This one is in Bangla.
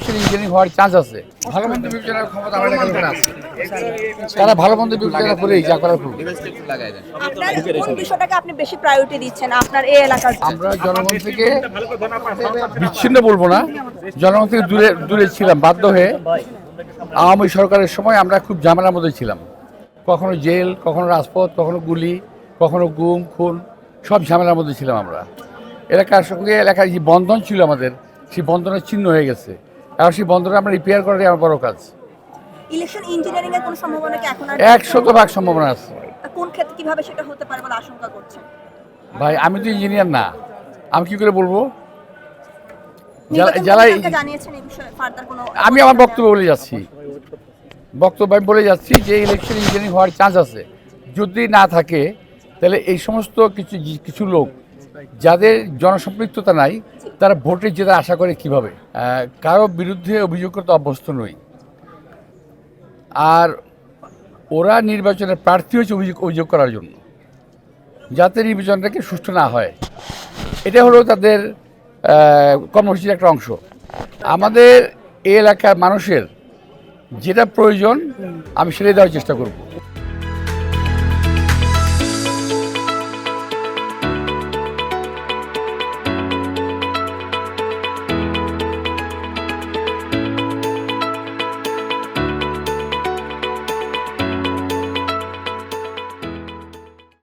ইলেকশন ইঞ্জিনিয়ারিং হওয়ার চান্স আছে। ভালো মন্দ বিবেচনার ক্ষমতা আমাদের এখানে আছে। তারা ভালো মন্দ বিবেচনা করেই যা করার করবে আপনার বিষয়টাকে আপনি বেশি প্রায়োরিটি দিচ্ছেন আপনার এই এলাকার আমরা জনগণ থেকে বিচ্ছিন্ন বলব না। জনগণ থেকে দূরে দূরে ছিলাম বাধ্য হয়ে আওয়ামী সরকারের সময় আমরা খুব ঝামেলার মধ্যে ছিলাম। কখনো জেল কখনো রাজপথ কখনো গুলি কখনো গুম খুন সব ঝামেলার মধ্যে ছিলাম আমরা। এলাকার সঙ্গে এলাকার যে বন্ধন ছিল আমাদের সেই বন্ধনের চিহ্ন হয়ে গেছে। আর সেই বন্ধনটা আমরা রিপেয়ার করাটাই আমার বড় কাজ। ইলেকশন ইঞ্জিনিয়ারিং এর কোন সম্ভাবনা কি এখন আর একশত ভাগ সম্ভাবনা আছে। কোন ক্ষেত্রে কীভাবে সেটা হতে পারে বলে আশঙ্কা করছেন? ভাই আমি তো ইঞ্জিনিয়ার না। আমি কি করে বলব? যারা- আমি আমার বক্তব্য বলে যাচ্ছি। বক্তব্য আমি বলে যাচ্ছি যে ইলেকশন ইঞ্জিনিয়ারিং হওয়ার চান্স আছে। যদি না থাকে তাহলে এই সমস্ত কিছু কিছু লোক যাদের জনসম্পৃক্ততা নাই তারা ভোটে যেতে আশা করে কীভাবে? কারও বিরুদ্ধে অভিযোগ করতে অভ্যস্ত নই। আর ওরা নির্বাচনের প্রার্থী হয়েছে অভিযোগ অভিযোগ করার জন্য। যাতে নির্বাচনটাকে সুষ্ঠু না হয়। এটা হলো তাদের কর্মসূচির একটা অংশ। আমাদের এলাকার মানুষের যেটা প্রয়োজন, আমি সেটাই দেওয়ার চেষ্টা করব।